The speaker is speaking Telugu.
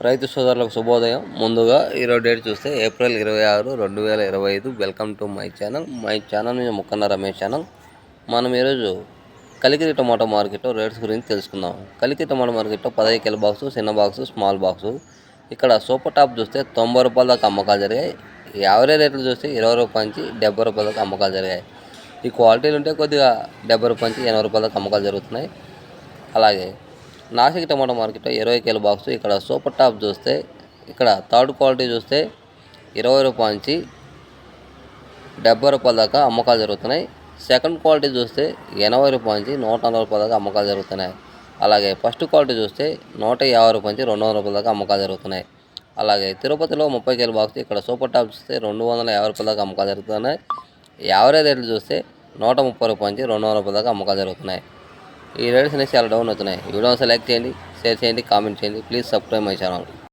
రైతు సోదరులకు శుభోదయం. ముందుగా ఈరోజు డేట్ చూస్తే ఏప్రిల్ ఇరవై ఆరు రెండు వేల ఇరవై ఐదు. Welcome to my channel my channel నేను ముక్కన్న రమేష్ ఛానల్ మనం ఈరోజు కలికిరి టమాటో మార్కెట్లో రేట్స్ గురించి తెలుసుకుందాం. కలికిరి టమాటో మార్కెట్లో పదహైదు కిలో బాక్సు చిన్న బాక్సు స్మాల్ బాక్సు ఇక్కడ సూపర్ టాప్ చూస్తే తొంభై రూపాయల దాకా అమ్మకాలు జరిగాయి. యావరేజ్ రేట్లు చూస్తే ఇరవై రూపాయల నుంచి డెబ్బై రూపాయల దాకా అమ్మకాలు జరిగాయి. ఈ క్వాలిటీలు ఉంటే కొద్దిగా డెబ్బై రూపాయల నుంచి ఎనభై రూపాయల దాకా అమ్మకాలు జరుగుతున్నాయి. అలాగే నాసిక్ టమాటో మార్కెట్లో ఇరవై కేల బాక్స్ ఇక్కడ సూపర్ టాప్ చూస్తే ఇక్కడ థర్డ్ క్వాలిటీ చూస్తే ఇరవై రూపాయల నుంచి డెబ్బై రూపాయల దాకా అమ్మకాలు జరుగుతున్నాయి. సెకండ్ క్వాలిటీ చూస్తే ఎనభై రూపాయల నుంచి నూట నలభై రూపాయల దాకా అమ్మకాలు జరుగుతున్నాయి. అలాగే ఫస్ట్ క్వాలిటీ చూస్తే నూట యాభై రూపాయల నుంచి రెండు వందల రూపాయల దాకా అమ్మకాలు జరుగుతున్నాయి. అలాగే తిరుపతిలో ముప్పై కేల బాక్స్ ఇక్కడ సూపర్ టాప్ చూస్తే రెండు వందల యాభై రూపాయల దాకా అమ్మకాలు జరుగుతున్నాయి. యావరేజ్ రేట్లు చూస్తే నూట ముప్పై రూపాయల నుంచి రెండు వందల రూపాయల దాకా అమ్మకాలు జరుగుతున్నాయి. ఈ రేట్స్ అనేవి చాలా డౌన్ అవుతున్నాయి. ఈ వీడియో సెలెక్ట్ చేయండి షేర్ చేయండి కామెంట్ చేయండి. Please subscribe my channel.